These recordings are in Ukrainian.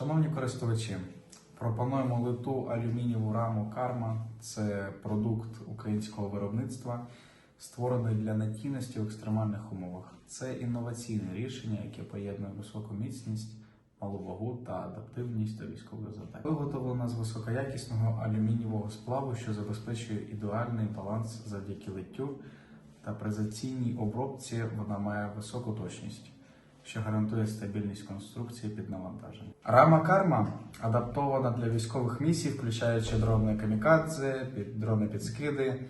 Шановні користувачі, пропонуємо литу алюмінієву раму Карма. Це продукт українського виробництва, створений для надійності в екстремальних умовах. Це інноваційне рішення, яке поєднує високу міцність, малу вагу та адаптивність до військових завдань. Виготовлена з високоякісного алюмінієвого сплаву, що забезпечує ідеальний баланс завдяки литтю та при заційній обробці вона має високу точність що гарантує стабільність конструкції під навантаженням. Рама Карма адаптована для військових місій, включаючи дрони камікадзе, дрони підскиди.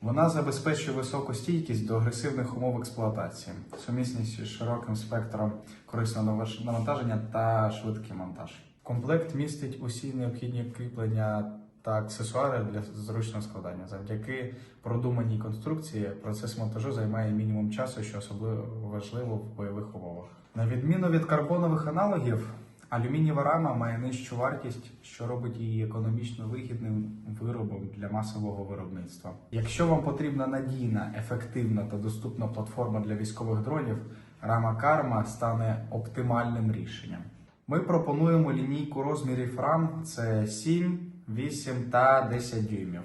Вона забезпечує високу стійкість до агресивних умов експлуатації, сумісність з широким спектром корисного навантаження та швидкий монтаж. Комплект містить усі необхідні кріплення та аксесуари для зручного складання. Завдяки продуманій конструкції процес монтажу займає мінімум часу, що особливо важливо в бойових умовах. На відміну від карбонових аналогів, алюмінієва рама має нижчу вартість, що робить її економічно вигідним виробом для масового виробництва. Якщо вам потрібна надійна, ефективна та доступна платформа для військових дронів, рама Карма стане оптимальним рішенням. Ми пропонуємо лінійку розмірів рам це 7, 8 та 10 дюймів.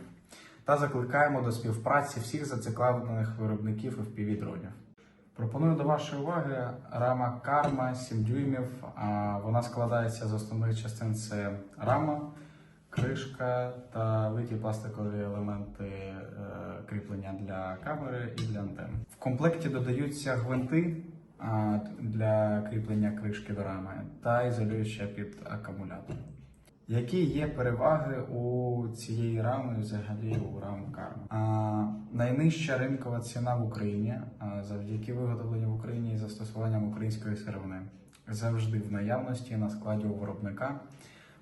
Та закликаємо до співпраці всіх зацікавлених виробників FPV дронів. Пропоную до вашої уваги рама Карма 7 дюймів. Вона складається з основних частин: це рама, кришка та литі пластикові елементи е, кріплення для камери і для антен. В комплекті додаються гвинти для кріплення кришки до рами та ізолююча під акумулятор. Які є переваги у цієї рами, взагалі у рам Карма? А, найнижча ринкова ціна в Україні а, завдяки виготовленню в Україні і застосуванням української сировини завжди в наявності на складі у виробника.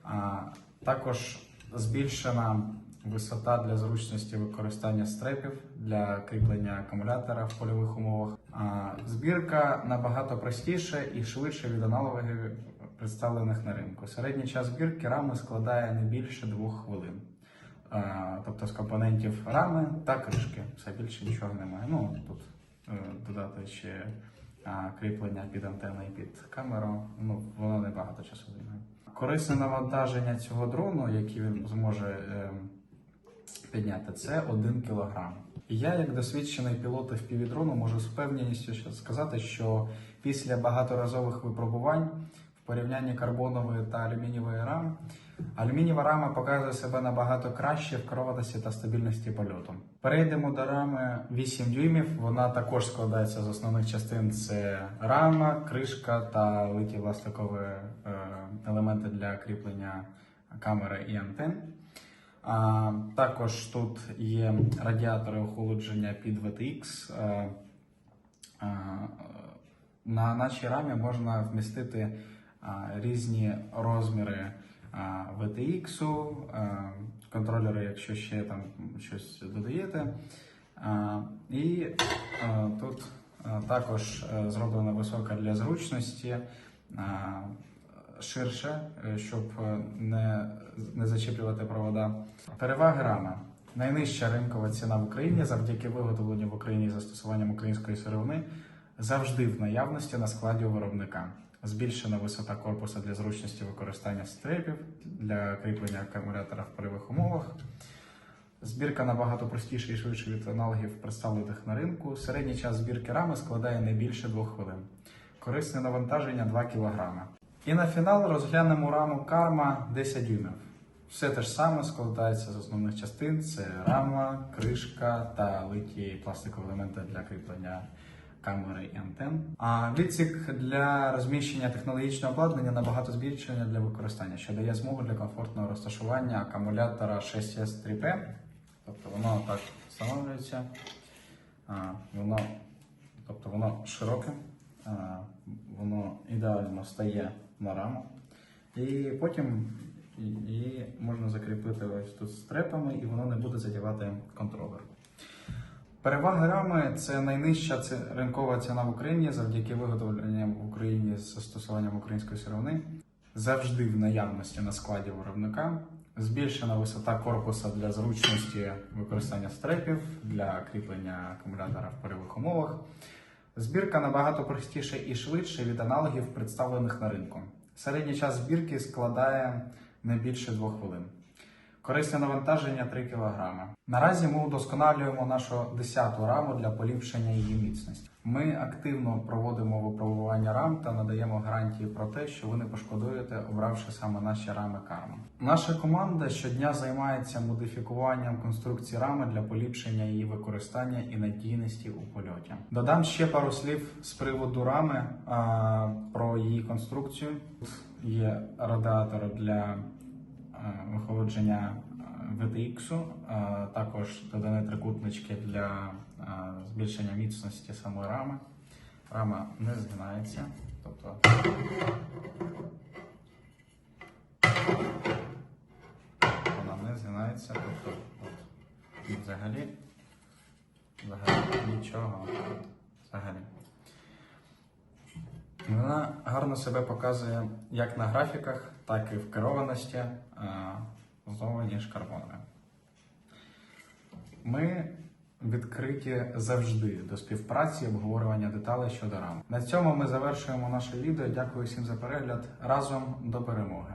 А, також збільшена висота для зручності використання стрепів для кріплення акумулятора в польових умовах. А, збірка набагато простіша і швидше від аналогів представлених на ринку. Середній час збірки рами складає не більше двох хвилин. Тобто з компонентів рами та кришки. Все більше нічого немає. Ну тут е, додати ще кріплення під антенну і під камеру. Ну воно не багато часу займає. Корисне навантаження цього дрону, який він зможе е, підняти, це 1 кг. Я, як досвідчений пілот FPV-дрону, можу з впевненістю сказати, що після багаторазових випробувань в порівнянні карбонової та алюмінієвої рам, алюмінієва рама показує себе набагато краще в керованості та стабільності польоту. Перейдемо до рами 8 дюймів. Вона також складається з основних частин: це рама, кришка та литі пластикові е, елементи для кріплення камери і антенн. А, також тут є радіатори охолодження під VTX. А, а, на нашій рамі можна вмістити різні розміри VTX, контролери, якщо ще там щось додаєте. І тут також е, зроблена висока для зручності. Ширше, е, щоб е, не, не зачіплювати провода. Переваги рами. Найнижча ринкова ціна в Україні завдяки виготовленню в Україні застосуванням української сировини завжди в наявності на складі у виробника. Збільшена висота корпуса для зручності використання стрепів для кріплення акумулятора в польових умовах. Збірка набагато простіша і швидше від аналогів, представлених на ринку. Середній час збірки рами складає не більше 2 хвилин. Корисне навантаження 2 кг. І на фінал розглянемо раму карма 10 дюймів. Все те ж саме складається з основних частин: це рама, кришка та литі пластикові елементи для кріплення камери і антен. А відсік для розміщення технологічного обладнання набагато збільшення для використання, що дає змогу для комфортного розташування акумулятора 6S3P. Тобто воно так встановлюється, а, воно, тобто воно широке, а, воно ідеально стає на раму. І потім її можна закріпити ось тут стрепами, і воно не буде задівати контролер. Переваги рами це найнижча ринкова ціна в Україні завдяки виготовленням в Україні з застосуванням української сировини. Завжди в наявності на складі виробника. Збільшена висота корпуса для зручності використання стрепів для кріплення акумулятора в польових умовах. Збірка набагато простіша і швидше від аналогів, представлених на ринку. Середній час збірки складає не більше 2 хвилин. Корисне навантаження 3 кг. Наразі ми удосконалюємо нашу 10-ту раму для поліпшення її міцності. Ми активно проводимо випробування рам та надаємо гарантії про те, що ви не пошкодуєте, обравши саме наші рами карма. Наша команда щодня займається модифікуванням конструкції рами для поліпшення її використання і надійності у польоті. Додам ще пару слів з приводу рами а, про її конструкцію. Тут є радіатор для е, вихолодження е, VTX, е, також додані трикутнички для е, збільшення міцності самої рами. Рама не згинається, тобто вона не згинається, тобто от, взагалі, взагалі нічого. Взагалі. Вона гарно себе показує як на графіках, так і в керованості зовні шкарбонами. Ми відкриті завжди до співпраці і обговорювання деталей щодо рам. На цьому ми завершуємо наше відео. Дякую всім за перегляд. Разом до перемоги!